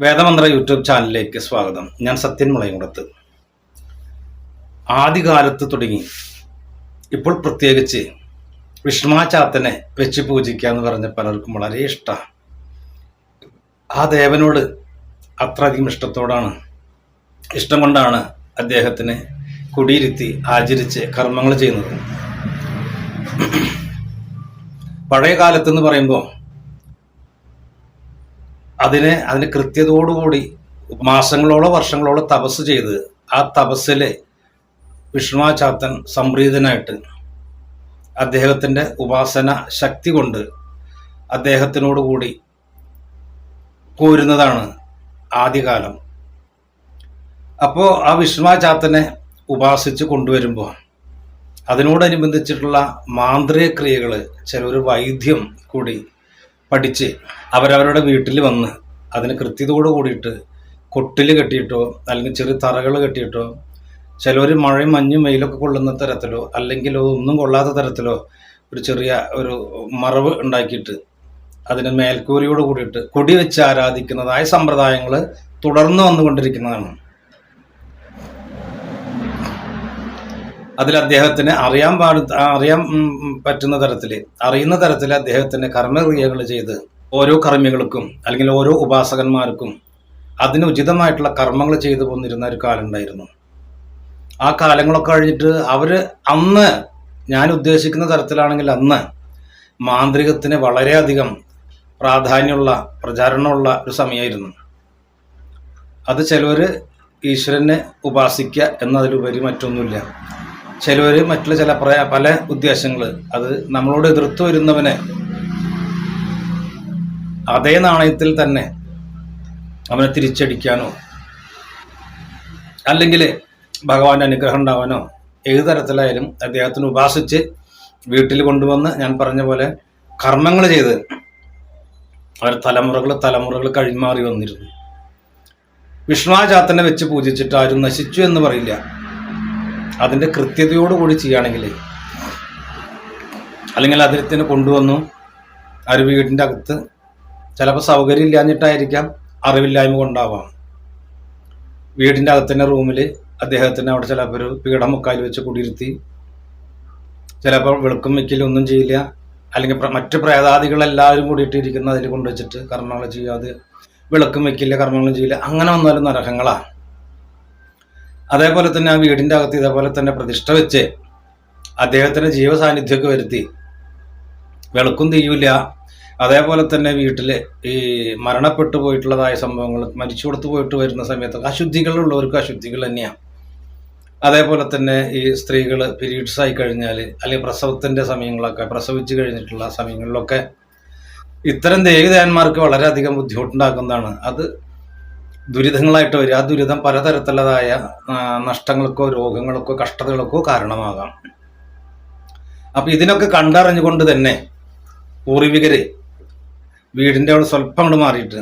വേദമന്ത്ര YouTube ചാനലിലേക്ക് സ്വാഗതം. ഞാൻ സത്യൻ മുളയങ്കുടത്ത് ആദ്യകാലത്ത് തുടങ്ങി ഇപ്പോൾ പ്രത്യേകിച്ച് വിഷ്ണുമാചാത്തനെ വെച്ച് പൂജിക്കുക എന്ന് പറഞ്ഞ പലർക്കും വളരെ ഇഷ്ടമാണ് ആ ദേവനോട് അത്രയധികം ഇഷ്ടത്തോടാണ്. ഇഷ്ടം കൊണ്ടാണ് അദ്ദേഹത്തിന് കുടിയിരുത്തി ആചരിച്ച് കർമ്മങ്ങൾ ചെയ്യുന്നത്. പഴയ കാലത്തെന്ന് പറയുമ്പോൾ അതിനെ അതിന് കൃത്യതയോടുകൂടി മാസങ്ങളോളം വർഷങ്ങളോളം തപസ് ചെയ്ത് ആ തപസ്സിലെ വിഷ്ണുവാചാത്തൻ സംപ്രീതനായിട്ട് അദ്ദേഹത്തിന്റെ ഉപാസന ശക്തി കൊണ്ട് അദ്ദേഹത്തിനോട് കൂടി പോരുന്നതാണ് ആദ്യകാലം. അപ്പോൾ ആ വിഷ്ണുവാചാത്തനെ ഉപാസിച്ച് കൊണ്ടുവരുമ്പോൾ അതിനോടനുബന്ധിച്ചിട്ടുള്ള മാന്ത്രിക ക്രിയകൾ ഒരു വൈദ്യം കൂടി പഠിച്ച് അവരവരുടെ വീട്ടിൽ വന്ന് അതിന് കൃത്യതയോട് കൂടിയിട്ട് കൊട്ടിൽ കെട്ടിയിട്ടോ അല്ലെങ്കിൽ ചെറിയ തറകൾ കെട്ടിയിട്ടോ ചിലർ മഴയും മഞ്ഞും വെയിലൊക്കെ കൊള്ളുന്ന തരത്തിലോ അല്ലെങ്കിൽ ഒന്നും കൊള്ളാത്ത തരത്തിലോ ഒരു ചെറിയ ഒരു മറവ് ഉണ്ടാക്കിയിട്ട് അതിന് മേൽക്കൂരിയോട് കൂടിയിട്ട് കൊടി വെച്ച് ആരാധിക്കുന്നതായ സമ്പ്രദായങ്ങൾ തുടർന്ന് വന്നുകൊണ്ടിരിക്കുന്നതാണ്. അതിൽ അദ്ദേഹത്തിന് അറിയാൻ പാടു അറിയാൻ പറ്റുന്ന തരത്തിൽ അറിയുന്ന തരത്തിൽ അദ്ദേഹത്തിന് കർമ്മക്രിയകൾ ചെയ്ത് ഓരോ കർമ്മികൾക്കും അല്ലെങ്കിൽ ഓരോ ഉപാസകന്മാർക്കും അതിന് ഉചിതമായിട്ടുള്ള കർമ്മങ്ങൾ ചെയ്തു പോന്നിരുന്ന ഒരു കാലം ഉണ്ടായിരുന്നു. ആ കാലങ്ങളൊക്കെ കഴിഞ്ഞിട്ട് അവർ അന്ന് ഞാൻ ഉദ്ദേശിക്കുന്ന തരത്തിലാണെങ്കിൽ അന്ന് മാന്ത്രികത്തിന് വളരെയധികം പ്രാധാന്യമുള്ള പ്രചാരണമുള്ള ഒരു സമയമായിരുന്നു. അത് ചിലവർ ഈശ്വരനെ ഉപാസിക്കുക എന്നതിലുപരി മറ്റൊന്നുമില്ല. ചിലവർ മറ്റുള്ള ചില പല ഉദ്ദേശങ്ങൾ അത് നമ്മളോട് എതിർത്ത് വരുന്നവനെ അതേ നാണയത്തിൽ തന്നെ അവനെ തിരിച്ചടിക്കാനോ അല്ലെങ്കിൽ ഭഗവാന്റെ അനുഗ്രഹം ഉണ്ടാവാനോ ഏത് തരത്തിലായാലും അദ്ദേഹത്തിന് ഉപാസിച്ച് വീട്ടിൽ കൊണ്ടുവന്ന് ഞാൻ പറഞ്ഞ പോലെ കർമ്മങ്ങൾ ചെയ്ത് അവർ തലമുറകൾ തലമുറകൾ കഴിമാറി വന്നിരുന്നു. വിഷ്ണുവാചാത്തനെ വെച്ച് പൂജിച്ചിട്ട് ആരും നശിച്ചു എന്ന് പറയില്ല. അതിന്റെ കൃത്യതയോടുകൂടി ചെയ്യുകയാണെങ്കിൽ അല്ലെങ്കിൽ അതിരത്തിന് കൊണ്ടുവന്നു ഒരു വീടിന്റെ അകത്ത് ചിലപ്പോൾ സൗകര്യം ഇല്ലാഞ്ഞിട്ടായിരിക്കാം അറിവില്ലായ്മ കൊണ്ടാവാം. വീടിന്റെ അകത്തിന്റെ റൂമിൽ അദ്ദേഹത്തിന് അവിടെ ചിലപ്പോൾ ഒരു പീഠം മുക്കാൽ വെച്ച് കുടിയിരുത്തി ചിലപ്പോൾ വെളുക്കും വെക്കലും ഒന്നും ചെയ്യില്ല അല്ലെങ്കിൽ മറ്റ് പ്രേതാദികളെല്ലാവരും കൂടിയിട്ട് ഇരിക്കുന്ന അതിൽ കൊണ്ടുവച്ചിട്ട് കർമ്മങ്ങൾ ചെയ്യാതെ വിളക്കും വെക്കില്ല കർമ്മങ്ങളും ചെയ്യില്ല അങ്ങനെ വന്നാലും നരകങ്ങളാണ് അതേപോലെ തന്നെ ആ വീടിന്റെ അകത്ത് ഇതേപോലെ തന്നെ പ്രതിഷ്ഠ വെച്ച് അദ്ദേഹത്തിന്റെ ജീവസാന്നിധ്യമൊക്കെ വരുത്തി. വെളുക്കും തീയൂല അതേപോലെ തന്നെ വീട്ടിൽ ഈ മരണപ്പെട്ടു പോയിട്ടുള്ളതായ സംഭവങ്ങൾ മരിച്ചു കൊടുത്തു പോയിട്ട് വരുന്ന സമയത്തൊക്കെ അശുദ്ധികളുള്ളവർക്ക് അശുദ്ധികൾ തന്നെയാണ് അതേപോലെ തന്നെ ഈ സ്ത്രീകൾ പീരീഡ്സ് ആയി കഴിഞ്ഞാൽ അല്ലെങ്കിൽ പ്രസവത്തിന്റെ സമയങ്ങളൊക്കെ പ്രസവിച്ച് കഴിഞ്ഞിട്ടുള്ള സമയങ്ങളിലൊക്കെ ഇത്തരം ദേവിദേവന്മാർക്ക് വളരെയധികം ബുദ്ധിമുട്ടുണ്ടാക്കുന്നതാണ്. അത് ദുരിതങ്ങളായിട്ട് വരിക. ആ ദുരിതം പലതരത്തിലുള്ളതായ നഷ്ടങ്ങൾക്കോ രോഗങ്ങൾക്കോ കഷ്ടതകൾക്കോ കാരണമാകാം. അപ്പൊ ഇതിനൊക്കെ കണ്ടറിഞ്ഞുകൊണ്ട് തന്നെ പൂർവികര് വീടിന്റെ അവിടെ സ്വല്പം അങ്ങോട്ട് മാറിയിട്ട്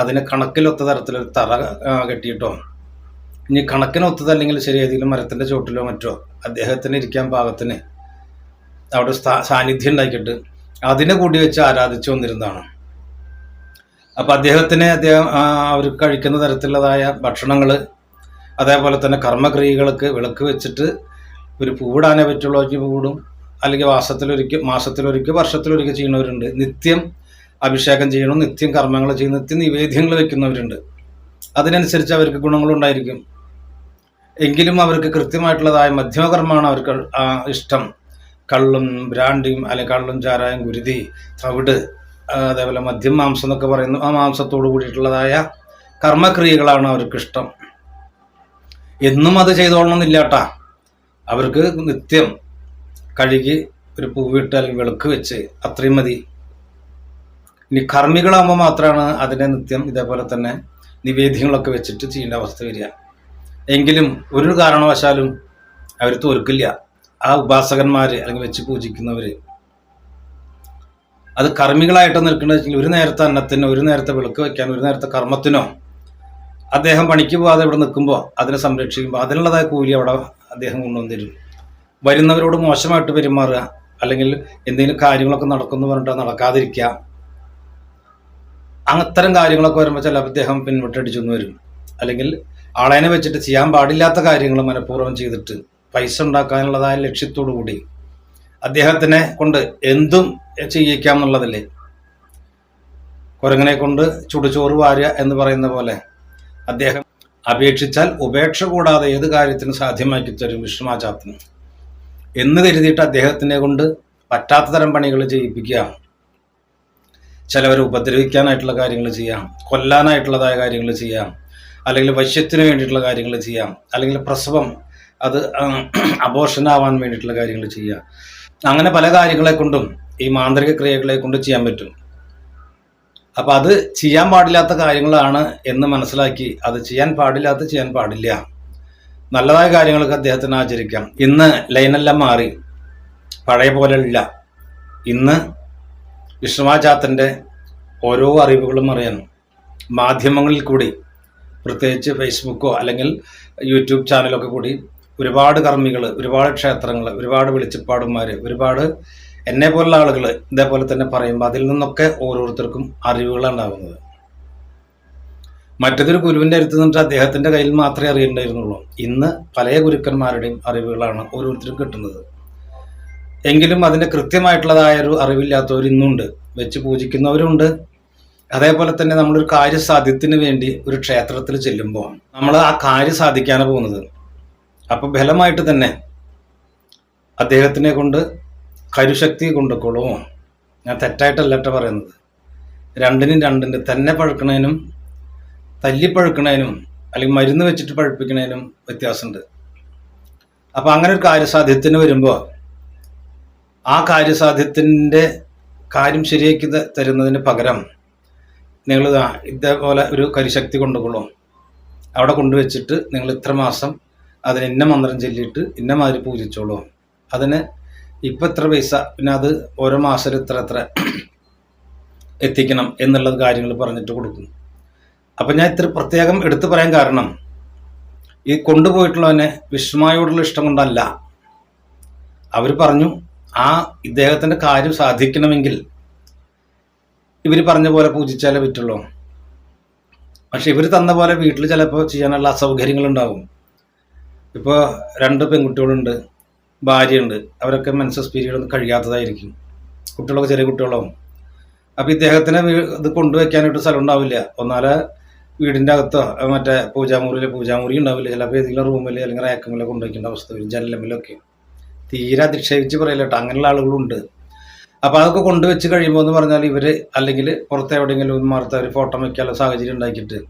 അതിന് കണക്കിലൊത്ത തരത്തിലൊരു തറ കെട്ടിയിട്ടോ ഇനി കണക്കിനൊത്തതല്ലെങ്കിൽ ശരി ഏതെങ്കിലും മരത്തിന്റെ ചോട്ടിലോ മറ്റോ അദ്ദേഹത്തിന് ഇരിക്കാൻ പാകത്തിന് അവിടെ സാന്നിധ്യം ഉണ്ടാക്കിയിട്ട് അതിനെ കൂടി വെച്ച് ആരാധിച്ചു വന്നിരുന്നതാണ്. അപ്പൊ അദ്ദേഹത്തിന് അദ്ദേഹം അവർ കഴിക്കുന്ന തരത്തിലുള്ളതായ ഭക്ഷണങ്ങൾ അതേപോലെ തന്നെ കർമ്മക്രിയകൾക്ക് വിളക്ക് വെച്ചിട്ട് ഒരു പൂവിടാനേ പറ്റുള്ളവർക്ക് പൂടും അല്ലെങ്കിൽ മാസത്തിലൊരിക്കൽ മാസത്തിലൊരിക്കൽ വർഷത്തിലൊരിക്കൽ ചെയ്യുന്നവരുണ്ട്. നിത്യം അഭിഷേകം ചെയ്യണം നിത്യം കർമ്മങ്ങൾ ചെയ്യുന്ന നിത്യം നിവേദ്യങ്ങൾ വെക്കുന്നവരുണ്ട്. അതിനനുസരിച്ച് അവർക്ക് ഗുണങ്ങളുണ്ടായിരിക്കും എങ്കിലും അവർക്ക് കൃത്യമായിട്ടുള്ളതായ മധ്യമകർമ്മമാണ് അവർക്ക് ഇഷ്ടം. കള്ളും ബ്രാൻഡിയും അല്ലെങ്കിൽ കള്ളും ചാരായം ഗുരുതി തവിട് അതേപോലെ മദ്യം മാംസം എന്നൊക്കെ പറയുന്നു. ആ മാംസത്തോട് കൂടിയിട്ടുള്ളതായ കർമ്മക്രിയകളാണ് അവർക്കിഷ്ടം എന്നും അത് ചെയ്തോളണമെന്നില്ല കേട്ടാ അവർക്ക് നിത്യം കഴുകി ഒരു പൂവിട്ട് അല്ലെങ്കിൽ വിളക്ക് വെച്ച് അത്രയും മതി. ഇനി കർമ്മികളാകുമ്പോൾ മാത്രമാണ് അതിനെ നിത്യം ഇതേപോലെ തന്നെ നിവേദ്യങ്ങളൊക്കെ വെച്ചിട്ട് ചെയ്യേണ്ട അവസ്ഥ വരിക. എങ്കിലും ഒരു കാരണവശാലും അവർ തോൽക്കില്ല. ആ ഉപാസകന്മാർ അല്ലെങ്കിൽ വെച്ച് പൂജിക്കുന്നവർ അത് കർമ്മികളായിട്ട് വെച്ചാൽ ഒരു നേരത്തെ അന്നത്തിനോ ഒരു നേരത്തെ വിളക്ക് വയ്ക്കാൻ ഒരു നേരത്തെ കർമ്മത്തിനോ അദ്ദേഹം പണിക്ക് പോകാതെ ഇവിടെ നിൽക്കുമ്പോൾ അതിനെ സംരക്ഷിക്കുമ്പോൾ അതിനുള്ളതായ കൂലി അവിടെ അദ്ദേഹം കൊണ്ടുവന്നിരുന്നു വരുന്നവരോട് മോശമായിട്ട് പെരുമാറുക അല്ലെങ്കിൽ എന്തെങ്കിലും കാര്യങ്ങളൊക്കെ നടക്കുന്നു പറഞ്ഞിട്ട് നടക്കാതിരിക്കുക. അത്തരം കാര്യങ്ങളൊക്കെ വരുമ്പോൾ ചിലപ്പോൾ അദ്ദേഹം പിൻവിട്ടടിച്ചു വരും. അല്ലെങ്കിൽ ആളേനെ വെച്ചിട്ട് ചെയ്യാൻ പാടില്ലാത്ത കാര്യങ്ങൾ മനഃപൂർവം ചെയ്തിട്ട് പൈസ ഉണ്ടാക്കാനുള്ളതായ ലക്ഷ്യത്തോടു കൂടി അദ്ദേഹത്തിനെ കൊണ്ട് എന്തും ചെയ്യിക്കാം എന്നുള്ളതല്ലേ കുരങ്ങനെ കൊണ്ട് ചുടുചോറ് വാരുക എന്ന് പറയുന്ന പോലെ അദ്ദേഹം അപേക്ഷിച്ചാൽ ഉപേക്ഷ കൂടാതെ ഏത് കാര്യത്തിനും സാധ്യമാക്കി തരും വിഷ്ണുമാചാത്തിന് എന്ന് കരുതിയിട്ട് അദ്ദേഹത്തിനെ കൊണ്ട് പറ്റാത്ത തരം പണികൾ ചെയ്യിപ്പിക്കുക. ചിലവരെ ഉപദ്രവിക്കാനായിട്ടുള്ള കാര്യങ്ങൾ ചെയ്യാം കൊല്ലാനായിട്ടുള്ളതായ കാര്യങ്ങൾ ചെയ്യാം അല്ലെങ്കിൽ വശ്യത്തിന് വേണ്ടിയിട്ടുള്ള കാര്യങ്ങൾ ചെയ്യാം അല്ലെങ്കിൽ പ്രസവം അത് അബോഷനാവാൻ വേണ്ടിയിട്ടുള്ള കാര്യങ്ങൾ ചെയ്യാം. അങ്ങനെ പല കാര്യങ്ങളെ കൊണ്ടും ഈ മാന്ത്രിക ക്രിയകളെ കൊണ്ട് ചെയ്യാൻ പറ്റും. അപ്പം അത് ചെയ്യാൻ പാടില്ലാത്ത കാര്യങ്ങളാണ് എന്ന് മനസ്സിലാക്കി അത് ചെയ്യാൻ പാടില്ലാത്ത ചെയ്യാൻ പാടില്ല. നല്ലതായ കാര്യങ്ങളൊക്കെ അദ്ദേഹത്തിന് ആചരിക്കാം. ഇന്ന് ലൈനെല്ലാം മാറി. പഴയ പോലെയല്ല. ഇന്ന് വിഷ്ണുവാചാത്തന്റെ ഓരോ അറിവുകളും അറിയാൻ മാധ്യമങ്ങളിൽ കൂടി പ്രത്യേകിച്ച് ഫേസ്ബുക്കോ അല്ലെങ്കിൽ യൂട്യൂബ് ചാനലൊക്കെ കൂടി ഒരുപാട് കർമ്മികൾ ഒരുപാട് ക്ഷേത്രങ്ങൾ ഒരുപാട് വെളിച്ചപ്പാടുമാർ ഒരുപാട് എന്നെ പോലുള്ള ആളുകൾ ഇതേപോലെ തന്നെ പറയുമ്പോൾ അതിൽ നിന്നൊക്കെ ഓരോരുത്തർക്കും അറിവുകളുണ്ടാകുന്നത് മറ്റതൊരു ഗുരുവിന്റെ അടുത്ത് നിന്നിട്ട് അദ്ദേഹത്തിന്റെ കയ്യിൽ മാത്രമേ അറിയണ്ടായിരുന്നുള്ളൂ. ഇന്ന് പല ഗുരുക്കന്മാരുടെയും അറിവുകളാണ് ഓരോരുത്തരും കിട്ടുന്നത്. എങ്കിലും അതിന്റെ കൃത്യമായിട്ടുള്ളതായ ഒരു അറിവില്ലാത്തവർ ഇന്നുണ്ട്. വെച്ച് പൂജിക്കുന്നവരുണ്ട്. അതേപോലെ തന്നെ നമ്മളൊരു കാര്യസാധ്യത്തിന് വേണ്ടി ഒരു ക്ഷേത്രത്തിൽ ചെല്ലുമ്പോൾ നമ്മൾ ആ കാര്യം സാധിക്കാനാണ് പോകുന്നത്. അപ്പോൾ ബലമായിട്ട് തന്നെ അദ്ദേഹത്തിനെ കൊണ്ട് കരുശക്തി കൊണ്ടുക്കോളൂ ഞാൻ തെറ്റായിട്ടല്ല കേട്ടോ പറയുന്നത്. രണ്ടിനും രണ്ടിന്റെ തന്നെ പഴുക്കണേനും തല്ലി പഴുക്കണേനും അല്ലെങ്കിൽ മരുന്ന് വെച്ചിട്ട് പഴുപ്പിക്കണേനും വ്യത്യാസമുണ്ട്. അപ്പോൾ അങ്ങനെ ഒരു കാര്യസാധ്യത്തിന് വരുമ്പോൾ ആ കാര്യസാധ്യത്തിന്റെ കാര്യം ശരിയാക്കി തരുന്നതിന് പകരം നിങ്ങൾ ഇതേപോലെ ഒരു കരിശക്തി കൊണ്ടുകൊള്ളും. അവിടെ കൊണ്ടുവച്ചിട്ട് നിങ്ങൾ ഇത്ര മാസം അതിന് ഇന്ന മന്ത്രം ചൊല്ലിയിട്ട് ഇന്ന മാതിരി പൂജിച്ചോളൂ. അതിന് ഇപ്പം ഇത്ര പൈസ പിന്നെ അത് ഓരോ മാസം ഇത്ര എത്ര എത്തിക്കണം എന്നുള്ള കാര്യങ്ങൾ പറഞ്ഞിട്ട് കൊടുക്കും അപ്പം ഞാൻ ഇത്ര പ്രത്യേകം എടുത്തു പറയാൻ കാരണം ഈ കൊണ്ടുപോയിട്ടുള്ളവനെ വിഷ്ണുമായോടുള്ള ഇഷ്ടം കൊണ്ടല്ല. അവർ പറഞ്ഞു ആ ഇദ്ദേഹത്തിന്റെ കാര്യം സാധിക്കണമെങ്കിൽ ഇവർ പറഞ്ഞ പോലെ പൂജിച്ചാലേ പറ്റുള്ളൂ. പക്ഷെ ഇവർ തന്ന പോലെ വീട്ടിൽ ചിലപ്പോൾ ചെയ്യാനുള്ള അസൗകര്യങ്ങളുണ്ടാവും. ഇപ്പോൾ രണ്ട് പെൺകുട്ടികളുണ്ട്. ഭാര്യയുണ്ട്. അവരൊക്കെ മെൻസസ് പീരീഡ് ഒന്നും കഴിയാത്തതായിരിക്കും. കുട്ടികളൊക്കെ ചെറിയ കുട്ടികളാവും. അപ്പോൾ ഇദ്ദേഹത്തിന് ഇത് കൊണ്ടുവയ്ക്കാനായിട്ട് സ്ഥലം ഉണ്ടാവില്ല ഒന്നാൽ വീടിന്റെ അകത്തോ മറ്റേ പൂജാമുറിയിൽ പൂജാമുറി ഉണ്ടാവില്ല. ചിലപ്പോൾ ഏതെങ്കിലും റൂമിൽ അല്ലെങ്കിൽ റാക്കമിലോ കൊണ്ടുവയ്ക്കേണ്ട അവസ്ഥ വരും. ജനലമിലൊക്കെ തീരെ അധിക്ഷേപിച്ച് പറയില്ല കേട്ടോ. അങ്ങനെയുള്ള ആളുകളുണ്ട്. അപ്പോൾ അതൊക്കെ കൊണ്ടുവച്ച് കഴിയുമ്പോൾ എന്ന് പറഞ്ഞാൽ ഇവർ അല്ലെങ്കിൽ പുറത്തെ എവിടെയെങ്കിലും മാർത്ത ഒരു ഫോട്ടോ വയ്ക്കാനുള്ള സാഹചര്യം ഉണ്ടാക്കിയിട്ട്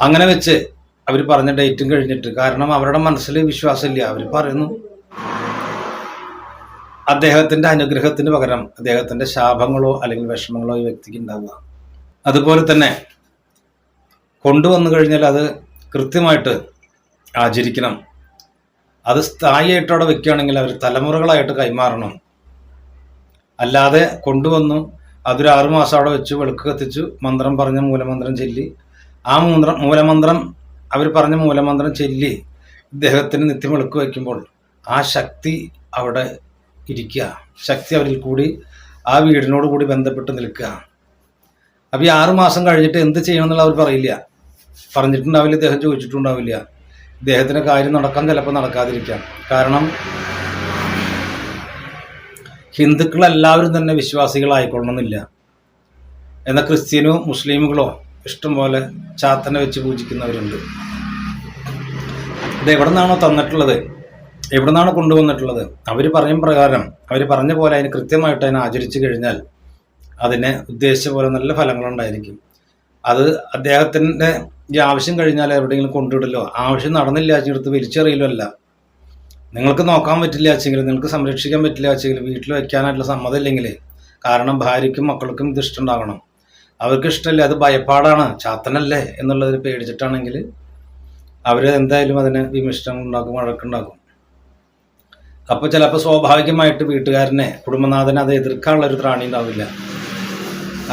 അങ്ങനെ വെച്ച് അവർ പറഞ്ഞ ഡേറ്റും കഴിഞ്ഞിട്ട്. കാരണം അവരുടെ മനസ്സിൽ വിശ്വാസമില്ല. അവർ പറയുന്നു അദ്ദേഹത്തിന്റെ അനുഗ്രഹത്തിന് പകരം അദ്ദേഹത്തിന്റെ ശാപങ്ങളോ അല്ലെങ്കിൽ വിഷമങ്ങളോ ഈ വ്യക്തിക്ക് ഉണ്ടാവുക. അതുപോലെ തന്നെ കൊണ്ടുവന്നു കഴിഞ്ഞാൽ അത് കൃത്യമായിട്ട് ആചരിക്കണം. അത് സ്ഥായിയായിട്ട് അവിടെ വെക്കുകയാണെങ്കിൽ അവർ തലമുറകളായിട്ട് കൈമാറണം. അല്ലാതെ കൊണ്ടുവന്നു അതൊരു ആറുമാസം അവിടെ വെച്ച് വെളുക്ക് കത്തിച്ചു മന്ത്രം പറഞ്ഞ മൂലമന്ത്രം ചൊല്ലി. ആ മൂന്ത്രം മൂലമന്ത്രം അവർ പറഞ്ഞ മൂലമന്ത്രം ചൊല്ലി. ഇദ്ദേഹത്തിന് നിത്യം വെളുക്ക് വയ്ക്കുമ്പോൾ ആ ശക്തി അവിടെ ഇരിക്കുക. ശക്തി അവരിൽ കൂടി ആ വീടിനോട് കൂടി ബന്ധപ്പെട്ട് നിൽക്കുക. അപ്പോൾ ഈ ആറു മാസം കഴിഞ്ഞിട്ട് എന്ത് ചെയ്യണം എന്നുള്ള അവർ പറയില്ല. പറഞ്ഞിട്ടുണ്ടാവില്ല ഇദ്ദേഹം ചോദിച്ചിട്ടുണ്ടാവില്ല. ഇദ്ദേഹത്തിന്റെ കാര്യം നടക്കാൻ ചിലപ്പോൾ നടക്കാതിരിക്കാം. കാരണം ഹിന്ദുക്കളെല്ലാവരും തന്നെ വിശ്വാസികളായിക്കൊള്ളണമെന്നില്ല. എന്നാൽ ക്രിസ്ത്യനോ മുസ്ലിമുകളോ ഇഷ്ടംപോലെ ചാത്തനെ വെച്ച് പൂജിക്കുന്നവരുണ്ട്. ഇത് എവിടെ നിന്നാണോ തന്നിട്ടുള്ളത്? എവിടെ നിന്നാണ് കൊണ്ടുവന്നിട്ടുള്ളത്? അവർ പറയും പ്രകാരം. അവർ പറഞ്ഞ പോലെ അതിന് കൃത്യമായിട്ട് അതിനെ ആചരിച്ചു കഴിഞ്ഞാൽ അതിനെ ഉദ്ദേശിച്ച പോലെ നല്ല ഫലങ്ങളുണ്ടായിരിക്കും. അത് അദ്ദേഹത്തിന്റെ ഈ ആവശ്യം കഴിഞ്ഞാൽ എവിടെയെങ്കിലും കൊണ്ടുവിടലോ? ആവശ്യം നടന്നില്ല വെച്ചെടുത്ത് വലിച്ചെറിയലോ അല്ല. നിങ്ങൾക്ക് നോക്കാൻ പറ്റില്ല വെച്ചെങ്കിൽ നിങ്ങൾക്ക് സംരക്ഷിക്കാൻ പറ്റില്ല വെച്ചെങ്കിൽ വീട്ടിൽ വയ്ക്കാനായിട്ടുള്ള സമ്മതം ഇല്ലെങ്കിൽ കാരണം ഭാര്യയ്ക്കും മക്കൾക്കും ഇത് ഇഷ്ടമുണ്ടാകണം. അവർക്ക് ഇഷ്ടമല്ല? അത് ഭയപ്പാടാണ്. ചാത്തനല്ലേ എന്നുള്ളതിൽ പേടിച്ചിട്ടാണെങ്കിൽ അവർ എന്തായാലും അതിന് വിമിഷ്ടം ഉണ്ടാക്കും വഴക്കുണ്ടാക്കും. അപ്പോൾ ചിലപ്പോൾ സ്വാഭാവികമായിട്ട് വീട്ടുകാരനെ കുടുംബനാഥനെ അത് എതിർക്കാനുള്ള ഒരു ത്രാണി ഉണ്ടാവില്ല.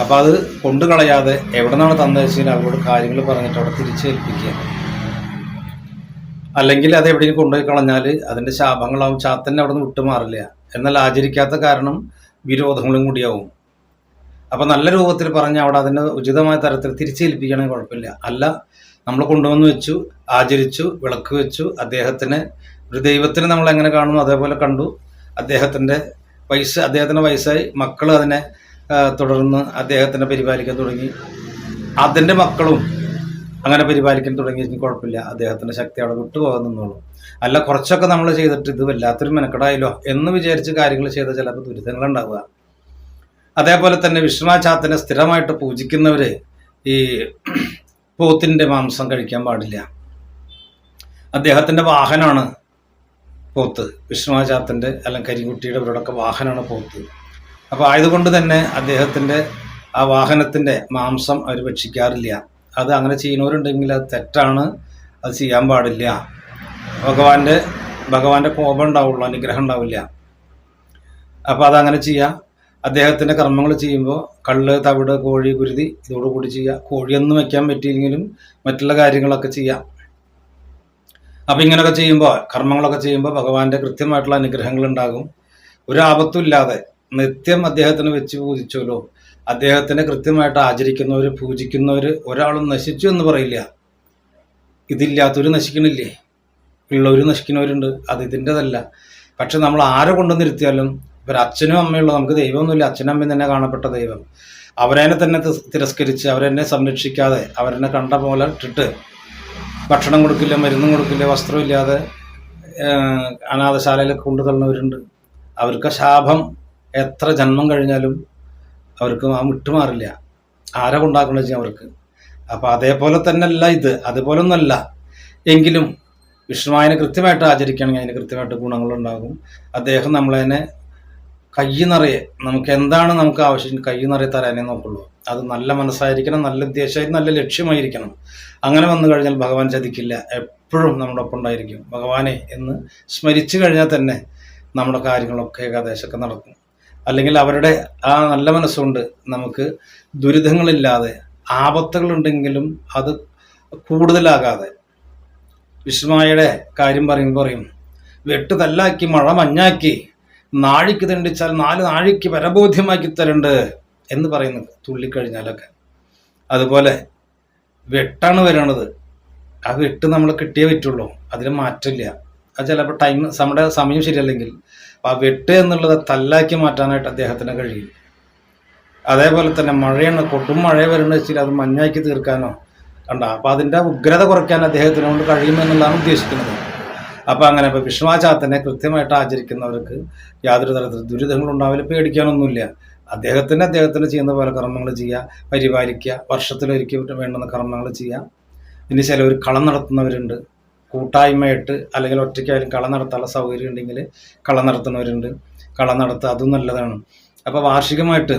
അപ്പോൾ അത് കൊണ്ടു കളയാതെ എവിടെ നിന്നാണ് തന്നത് അവരോട് കാര്യങ്ങൾ പറഞ്ഞിട്ട് അവിടെ തിരിച്ചേൽപ്പിക്കുക അല്ലെങ്കിൽ അത് എവിടെയും കൊണ്ടുപോയി കളഞ്ഞാൽ അതിന്റെ ശാപങ്ങളാവും ചാത്തന്നെ അവിടെ നിന്ന് വിട്ടുമാറില്ല. എന്നാൽ ആചരിക്കാത്ത കാരണം വിരോധങ്ങളും കൂടിയാവും. അപ്പം നല്ല രൂപത്തിൽ പറഞ്ഞ് അവിടെ അതിന് ഉചിതമായ തരത്തിൽ തിരിച്ചേൽപ്പിക്കണമെങ്കിൽ കുഴപ്പമില്ല. അല്ല നമ്മൾ കൊണ്ടുവന്ന് വെച്ചു ആചരിച്ചു വിളക്ക് വെച്ചു അദ്ദേഹത്തിന് ഒരു ദൈവത്തിന് നമ്മൾ എങ്ങനെ കാണുന്നു അതേപോലെ കണ്ടു. അദ്ദേഹത്തിന്റെ വയസ്സ് അദ്ദേഹത്തിന്റെ വയസ്സായി മക്കൾ അതിനെ തുടർന്ന് അദ്ദേഹത്തിനെ പരിപാലിക്കാൻ തുടങ്ങി. അതിന്റെ മക്കളും അങ്ങനെ പരിപാലിക്കാൻ തുടങ്ങി കുഴപ്പമില്ല. അദ്ദേഹത്തിന്റെ ശക്തി അവിടെ വിട്ടുപോകാൻ നിന്നോളൂ. അല്ല കുറച്ചൊക്കെ നമ്മൾ ചെയ്തിട്ട് ഇത് വല്ലാത്തൊരു മെനക്കെടായല്ലോ എന്ന് വിചാരിച്ച് കാര്യങ്ങൾ ചെയ്ത ചിലപ്പോൾ ദുരിതങ്ങൾ ഉണ്ടാവുക. അതേപോലെ തന്നെ വിഷ്ണുനാഥാത്തിനെ സ്ഥിരമായിട്ട് പൂജിക്കുന്നവർ ഈ പോത്തിന്റെ മാംസം കഴിക്കാൻ പാടില്ല. അദ്ദേഹത്തിന്റെ വാഹനമാണ് പോത്ത്. വിഷ്ണുവാചാത്തിന്റെ അല്ലെങ്കിൽ കരിങ്കുട്ടിയുടെ ഇവരുടെയൊക്കെ വാഹനമാണ് പോത്ത്. അപ്പോൾ ആയതുകൊണ്ട് തന്നെ അദ്ദേഹത്തിന്റെ ആ വാഹനത്തിന്റെ മാംസം അവർ ഭക്ഷിക്കാറില്ല. അത് അങ്ങനെ ചെയ്യുന്നവരുണ്ടെങ്കിൽ അത് തെറ്റാണ്. അത് ചെയ്യാൻ പാടില്ല. ഭഗവാന്റെ ഭഗവാന്റെ കോപം ഉണ്ടാവുള്ളൂ അനുഗ്രഹം ഉണ്ടാവില്ല. അപ്പോൾ അതങ്ങനെ ചെയ്യാം. അദ്ദേഹത്തിന്റെ കർമ്മങ്ങൾ ചെയ്യുമ്പോൾ കള്ള് തവിട് കോഴി കുരുതി ഇതോടുകൂടി ചെയ്യുക കോഴിയൊന്നും വയ്ക്കാൻ പറ്റിയില്ലെങ്കിലും മറ്റുള്ള കാര്യങ്ങളൊക്കെ ചെയ്യാം. അപ്പം ഇങ്ങനെയൊക്കെ ചെയ്യുമ്പോൾ കർമ്മങ്ങളൊക്കെ ചെയ്യുമ്പോൾ ഭഗവാന്റെ കൃത്യമായിട്ടുള്ള അനുഗ്രഹങ്ങൾ ഉണ്ടാകും ഒരു ആപത്തും ഇല്ലാതെ നിത്യം അദ്ദേഹത്തിന് വെച്ച് പൂജിച്ചല്ലോ അദ്ദേഹത്തിനെ കൃത്യമായിട്ട് ആചരിക്കുന്നവർ പൂജിക്കുന്നവർ ഒരാളും നശിച്ചു എന്ന് പറയില്ല. ഇതില്ലാത്തവർ നശിക്കണില്ലേ? ഉള്ളവർ നശിക്കുന്നവരുണ്ട്. അത് ഇതിന്റെതല്ല പക്ഷെ നമ്മൾ ആരെ കൊണ്ടു നിർത്തിയാലും ഇവർ അച്ഛനും അമ്മയുള്ള. നമുക്ക് ദൈവമൊന്നുമില്ല. അച്ഛനും അമ്മയും തന്നെ കാണപ്പെട്ട ദൈവം. അവരെന്നെ തന്നെ തിരസ്കരിച്ച് അവരെന്നെ സംരക്ഷിക്കാതെ അവരെന്നെ കണ്ട പോലെ ഇട്ടിട്ട് ഭക്ഷണം കൊടുക്കില്ല മരുന്നും കൊടുക്കില്ല വസ്ത്രമില്ലാതെ അനാഥശാലയിൽ കൊണ്ടു തള്ളുന്നവരുണ്ട് അവർക്ക് ശാപം എത്ര ജന്മം കഴിഞ്ഞാലും അവർക്ക് ആ വിട്ടുമാറില്ല ആരെ കൊണ്ടാക്കണമെന്ന് വെച്ചാൽ അവർക്ക്? അപ്പോൾ അതേപോലെ തന്നെയല്ല ഇത്. അതുപോലൊന്നുമല്ല എങ്കിലും വിഷ്ണുവായനെ കൃത്യമായിട്ട് ആചരിക്കുകയാണെങ്കിൽ അതിന് കൃത്യമായിട്ട് ഗുണങ്ങളുണ്ടാകും. അദ്ദേഹം നമ്മളതിനെ കൈ നിറയെ നമുക്ക് എന്താണ് നമുക്ക് ആവശ്യം കൈ നിറയെ തരാനേ നോക്കുള്ളൂ. അത് നല്ല മനസ്സായിരിക്കണം നല്ല ഉദ്ദേശമായിരിക്കും നല്ല ലക്ഷ്യമായിരിക്കണം. അങ്ങനെ വന്നു കഴിഞ്ഞാൽ ഭഗവാൻ ചതിക്കില്ല. എപ്പോഴും നമ്മുടെ ഒപ്പം ഉണ്ടായിരിക്കും. ഭഗവാനെ എന്ന് സ്മരിച്ചു കഴിഞ്ഞാൽ തന്നെ നമ്മുടെ കാര്യങ്ങളൊക്കെ ഏകദേശമൊക്കെ നടക്കും. അല്ലെങ്കിൽ അവരുടെ ആ നല്ല മനസ്സുകൊണ്ട് നമുക്ക് ദുരിതങ്ങളില്ലാതെ ആപത്തുകളുണ്ടെങ്കിലും അത് കൂടുതലാകാതെ. വിഷ്ണുമായയുടെ കാര്യം പറയുമ്പോൾ പറയും വെട്ട് തല്ലാക്കി മഴ മഞ്ഞാക്കി നാഴിക്ക് തണ്ടിച്ചാൽ നാല് നാഴിക്ക് പരബോധ്യമാക്കി തരണ്ട്. എന്ന് പറയുന്നത് തുള്ളിക്കഴിഞ്ഞാലൊക്കെ. അതുപോലെ വെട്ടാണ് വരണത്. ആ വെട്ട് നമ്മൾ കിട്ടിയേ പറ്റുള്ളൂ. അതിന് മാറ്റമില്ല. അത് ചിലപ്പോൾ ടൈം നമ്മുടെ സമയം ശരിയല്ലെങ്കിൽ. ആ വെട്ട് എന്നുള്ളത് തല്ലാക്കി മാറ്റാനായിട്ട് അദ്ദേഹത്തിന് കഴിയും. അതേപോലെ തന്നെ മഴയാണ്. കൊടും മഴ വരണമെന്ന് വെച്ചാൽ അത് മഞ്ഞാക്കി തീർക്കാനോ. കണ്ട? അപ്പം അതിന്റെ ഉഗ്രത കുറയ്ക്കാൻ അദ്ദേഹത്തിനെ കൊണ്ട് കഴിയുമെന്നുള്ളതാണ് ഉദ്ദേശിക്കുന്നത്. അപ്പം അങ്ങനെ ഇപ്പം വിഷ്ണുവാചാത്തനെ കൃത്യമായിട്ട് ആചരിക്കുന്നവർക്ക് യാതൊരു തരത്തിൽ ദുരിതങ്ങളുണ്ടാവില്ല. പേടിക്കാനൊന്നുമില്ല. അദ്ദേഹത്തിന് അദ്ദേഹത്തിന് ചെയ്യുന്ന പോലെ കർമ്മങ്ങൾ ചെയ്യുക പരിപാലിക്കുക വർഷത്തിലൊരിക്കൽ വേണ്ടുന്ന കർമ്മങ്ങൾ ചെയ്യുക ഇനി ചിലവർ കളം നടത്തുന്നവരുണ്ട്. കൂട്ടായ്മയായിട്ട് അല്ലെങ്കിൽ ഒറ്റയ്ക്കായാലും കളം നടത്താനുള്ള സൗകര്യം ഉണ്ടെങ്കിൽ കളം നടത്തുന്നവരുണ്ട്. കളം നടത്തുക അതും നല്ലതാണ്. അപ്പോൾ വാർഷികമായിട്ട്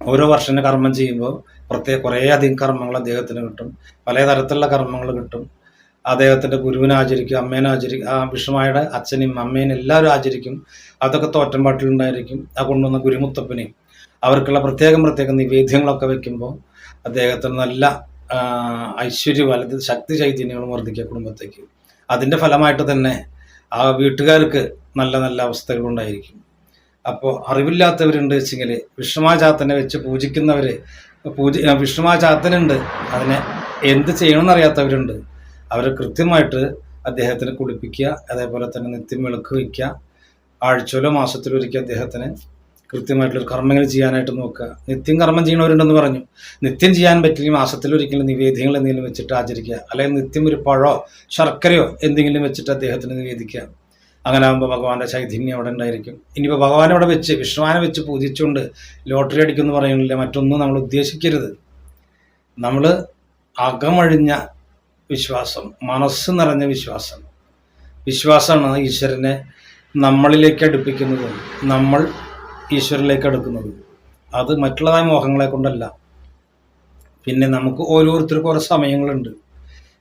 ഓരോ വർഷം കർമ്മം ചെയ്യുമ്പോൾ പ്രത്യേക കുറേ അധികം കർമ്മങ്ങൾ അദ്ദേഹത്തിന് കിട്ടും. പല തരത്തിലുള്ള കർമ്മങ്ങൾ കിട്ടും. അദ്ദേഹത്തിന്റെ ഗുരുവിനെ ആചരിക്കും അമ്മേനെ ആചരിക്കും ആ വിഷ്ണുമായുടെ അച്ഛനെയും അമ്മേനും എല്ലാവരും ആചരിക്കും. അതൊക്കെ തോറ്റമ്പാട്ടിലുണ്ടായിരിക്കും ആ കൊണ്ടുവന്ന ഗുരുമുത്തപ്പനെയും. അവർക്കുള്ള പ്രത്യേകം പ്രത്യേകം നിവേദ്യങ്ങളൊക്കെ വെക്കുമ്പോൾ അദ്ദേഹത്തിന് നല്ല ഐശ്വര്യ ഐശ്വര്യം വലത് ശക്തി ചൈതന്യങ്ങളും വർദ്ധിക്കുക കുടുംബത്തേക്ക്. അതിന്റെ ഫലമായിട്ട് തന്നെ ആ വീട്ടുകാർക്ക് നല്ല നല്ല അവസ്ഥകളുണ്ടായിരിക്കും അപ്പോൾ അറിവില്ലാത്തവരുണ്ട് വെച്ചെങ്കിൽ വിഷ്ണുമാചാത്തനെ വെച്ച് പൂജിക്കുന്നവർ പൂജ വിഷ്ണുമാചാത്തനുണ്ട് അതിനെ എന്ത് ചെയ്യണമെന്ന് അറിയാത്തവരുണ്ട് അവരെ കൃത്യമായിട്ട് അദ്ദേഹത്തിന് കുളിപ്പിക്കുക അതേപോലെ തന്നെ നിത്യം വിളക്ക് വയ്ക്കുക ആഴ്ചയിലോ മാസത്തിലോ ഒരിക്കൽ അദ്ദേഹത്തിന് കൃത്യമായിട്ടുള്ള കർമ്മങ്ങൾ ചെയ്യാനായിട്ട് നോക്കുക. നിത്യം കർമ്മം ചെയ്യണവരുണ്ടെന്ന് പറഞ്ഞു. നിത്യം ചെയ്യാൻ പറ്റില്ല മാസത്തിലൊരിക്കലും നിവേദ്യങ്ങൾ എന്തെങ്കിലും വെച്ചിട്ട് ആചരിക്കുക. അല്ലെങ്കിൽ നിത്യം ഒരു പഴോ ശർക്കരയോ എന്തെങ്കിലും വെച്ചിട്ട് അദ്ദേഹത്തിന് നിവേദിക്കുക. അങ്ങനെ ആകുമ്പോൾ ഭഗവാന്റെ ചൈതന്യം അവിടെ ഉണ്ടായിരിക്കും. ഇനിയിപ്പോൾ ഭഗവാൻ അവിടെ വെച്ച് വിഷ്ണുവാനെ വെച്ച് പൂജിച്ചുകൊണ്ട് ലോട്ടറി അടിക്കുമെന്ന് പറയുന്നില്ല. മറ്റൊന്നും നമ്മൾ ഉദ്ദേശിക്കരുത്. നമ്മൾ അകമഴിഞ്ഞ വിശ്വാസം മനസ്സ് നിറഞ്ഞ വിശ്വാസം. വിശ്വാസമാണ് ഈശ്വരനെ നമ്മളിലേക്ക് അടുപ്പിക്കുന്നതും നമ്മൾ ഈശ്വരനിലേക്ക് അടുക്കുന്നതും. അത് മറ്റുള്ളതായ മോഹങ്ങളെ കൊണ്ടല്ല. പിന്നെ നമുക്ക് ഓരോരുത്തർക്കും ഓരോ സമയങ്ങളുണ്ട്.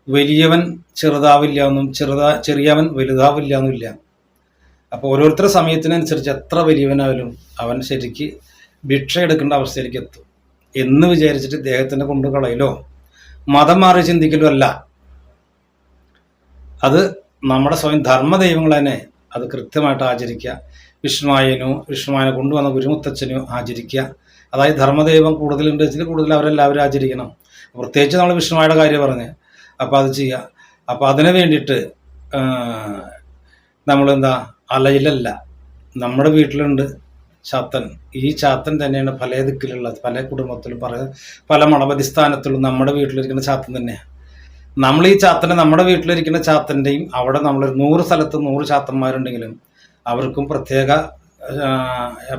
വലിയവൻ ചെറുതാവില്ല എന്നും ചെറുതാ ചെറിയവൻ വലുതാവില്ല എന്നില്ല അപ്പോൾ ഓരോരുത്തരുടെ സമയത്തിനനുസരിച്ച് എത്ര വലിയവനായാലും അവൻ ശരിക്ക് ഭിക്ഷ എടുക്കേണ്ട അവസ്ഥയിലേക്ക് എത്തും. എന്ന് വിചാരിച്ചിട്ട് ദേഹത്തിനെ കൊണ്ടു കളയലോ മതം മാറി ചിന്തിക്കലോ അല്ല. അത് നമ്മുടെ സ്വയം ധർമ്മദൈവങ്ങൾ തന്നെ അത് കൃത്യമായിട്ട് ആചരിക്കുക. വിഷ്ണുവായനോ വിഷ്ണുവായനെ കൊണ്ടുവന്ന ഗുരുമുത്തച്ഛനോ ആചരിക്കുക. അതായത് ധർമ്മദൈവം കൂടുതലുണ്ട് വെച്ചാൽ കൂടുതൽ അവരെല്ലാവരും ആചരിക്കണം. പ്രത്യേകിച്ച് നമ്മൾ വിഷ്ണുവായുടെ കാര്യം പറഞ്ഞ്. അപ്പോൾ അത് ചെയ്യുക. അപ്പോൾ അതിന് വേണ്ടിയിട്ട് നമ്മളെന്താ? അലയിലല്ല. നമ്മുടെ വീട്ടിലുണ്ട് ചാത്തൻ. ഈ ചാത്തൻ തന്നെയാണ് പല ദിക്കിലുള്ളത്. പല കുടുംബത്തിലും പല പല മണപതി സ്ഥാനത്തിലും നമ്മുടെ വീട്ടിലിരിക്കുന്ന ചാത്തൻ തന്നെയാണ് നമ്മൾ ഈ ചാത്തനെ നമ്മുടെ വീട്ടിലിരിക്കുന്ന ചാത്തന്റെയും അവിടെ നമ്മൾ നൂറ് സ്ഥലത്ത് നൂറ് ചാത്തന്മാരുണ്ടെങ്കിലും അവർക്കും പ്രത്യേക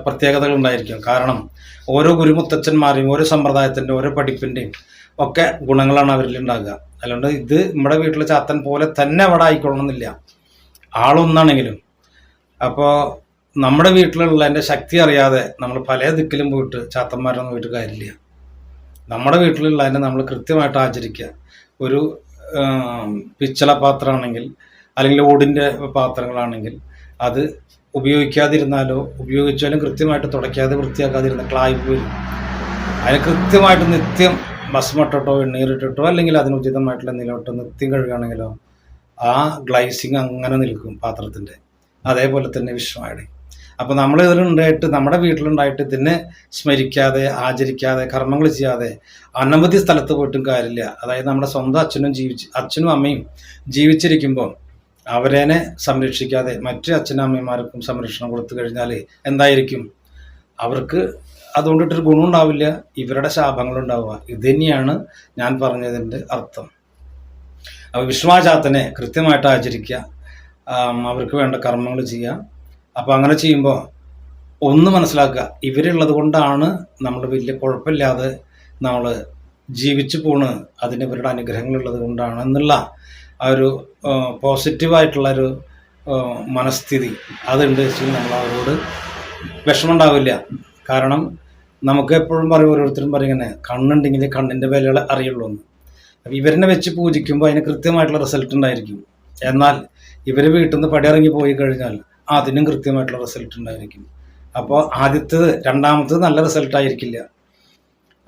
പ്രത്യേകതകൾ ഉണ്ടായിരിക്കും കാരണം ഓരോ ഗുരുമുത്തച്ഛന്മാരെയും ഓരോ സമ്പ്രദായത്തിന്റെ ഓരോ പഠിപ്പിന്റെയും ഒക്കെ ഗുണങ്ങളാണ് അവരിൽ ഉണ്ടാകുക. അല്ലാണ്ട് ഇത് നമ്മുടെ വീട്ടിലെ ചാത്തൻ പോലെ തന്നെ അവിടെ ആയിക്കൊള്ളണമെന്നില്ല. ആളൊന്നാണെങ്കിലും. അപ്പോൾ നമ്മുടെ വീട്ടിലുള്ള എന്റെ ശക്തി അറിയാതെ നമ്മൾ പല ദിക്കിലും പോയിട്ട് ചാത്തന്മാരൊന്നും പോയിട്ട് കാര്യമില്ല. നമ്മുടെ വീട്ടിലുള്ള വീട്ടിലുള്ളതിനെ നമ്മൾ കൃത്യമായിട്ട് ആചരിക്കുക. ഒരു പിച്ചള പാത്രമാണെങ്കിൽ അല്ലെങ്കിൽ ഓടിന്റെ പാത്രങ്ങളാണെങ്കിൽ അത് ഉപയോഗിക്കാതിരുന്നാലോ ഉപയോഗിച്ചാലും കൃത്യമായിട്ട് തുടയ്ക്കാതെ വൃത്തിയാക്കാതിരുന്ന ക്ലായി വരും. അതിന് കൃത്യമായിട്ട് നിത്യം ഭസ്മട്ടിട്ടോ എണ്ണീരിട്ടിട്ടോ അല്ലെങ്കിൽ അതിനുചിതമായിട്ടുള്ള നിലോട്ടോ നിത്യം കഴുകുകയാണെങ്കിലോ ആ ഗ്ലൈസിങ് അങ്ങനെ നിൽക്കും പാത്രത്തിന്റെ. അതേപോലെ തന്നെ വിശ്വമായുടെ അപ്പോൾ നമ്മൾ ഇതിലുണ്ടായിട്ട് നമ്മുടെ വീട്ടിലുണ്ടായിട്ട് ഇതിനെ സ്മരിക്കാതെ ആചരിക്കാതെ കർമ്മങ്ങൾ ചെയ്യാതെ അനവധി സ്ഥലത്ത് പോയിട്ടും കാര്യമില്ല. അതായത് നമ്മുടെ സ്വന്തം അച്ഛനും ജീവിച്ച് അച്ഛനും അമ്മയും ജീവിച്ചിരിക്കുമ്പോൾ അവരേനെ സംരക്ഷിക്കാതെ മറ്റു അച്ഛനും അമ്മമാർക്കും സംരക്ഷണം കൊടുത്തു കഴിഞ്ഞാൽ എന്തായിരിക്കും? അവർക്ക് അതുകൊണ്ടിട്ടൊരു ഗുണം ഉണ്ടാവില്ല. ഇവരുടെ ശാപങ്ങളുണ്ടാവുക ഇത് തന്നെയാണ് ഞാൻ പറഞ്ഞതിന്റെ അർത്ഥം. അപ്പോൾ വിശ്വാചാത്തനെ കൃത്യമായിട്ട് ആചരിക്കുക. അവർക്ക് വേണ്ട കർമ്മങ്ങൾ ചെയ്യുക. അപ്പോൾ അങ്ങനെ ചെയ്യുമ്പോൾ ഒന്ന് മനസ്സിലാക്കുക ഇവരുള്ളത് കൊണ്ടാണ് നമ്മൾ വലിയ കുഴപ്പമില്ലാതെ നമ്മൾ ജീവിച്ചു പോണ് അതിന് ഇവരുടെ അനുഗ്രഹങ്ങളുള്ളത് കൊണ്ടാണ് എന്നുള്ള ആ ഒരു പോസിറ്റീവായിട്ടുള്ള ഒരു മനസ്ഥിതി. അതുണ്ട് വെച്ചാൽ നമ്മൾ അവരോട് വിഷമമുണ്ടാവില്ല. കാരണം നമുക്ക് എപ്പോഴും പറയും ഓരോരുത്തരും പറയും ഇങ്ങനെ കണ്ണുണ്ടെങ്കിൽ കണ്ണിന്റെ വിലകൾ അറിയുള്ളൂ എന്ന്. അപ്പോൾ ഇവരെന്നെ വെച്ച് പൂജിക്കുമ്പോൾ അതിന് കൃത്യമായിട്ടുള്ള റിസൾട്ട് ഉണ്ടായിരിക്കും. എന്നാൽ ഇവർ വീട്ടിൽ നിന്ന് പടിയിറങ്ങി പോയി കഴിഞ്ഞാൽ അതിനും കൃത്യമായിട്ടുള്ള റിസൾട്ട് ഉണ്ടായിരിക്കും. അപ്പോൾ ആദ്യത്തേത് രണ്ടാമത്തത് നല്ല റിസൾട്ട് ആയിരിക്കില്ല.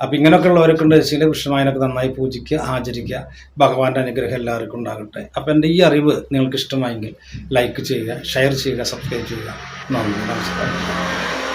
അപ്പം ഇങ്ങനെയൊക്കെ ഉള്ളവരൊക്കെ ഉണ്ട് വെച്ചാൽ കൃഷ്ണമായനൊക്കെ നന്നായി പൂജിക്കുക ആചരിക്കുക. ഭഗവാന്റെ അനുഗ്രഹം എല്ലാവർക്കും ഉണ്ടാകട്ടെ. അപ്പം എന്റെ ഈ അറിവ് നിങ്ങൾക്ക് ഇഷ്ടമായെങ്കിൽ ലൈക്ക് ചെയ്യുക ഷെയർ ചെയ്യുക സബ്സ്ക്രൈബ് ചെയ്യുക. നന്ദി നമസ്കാരം.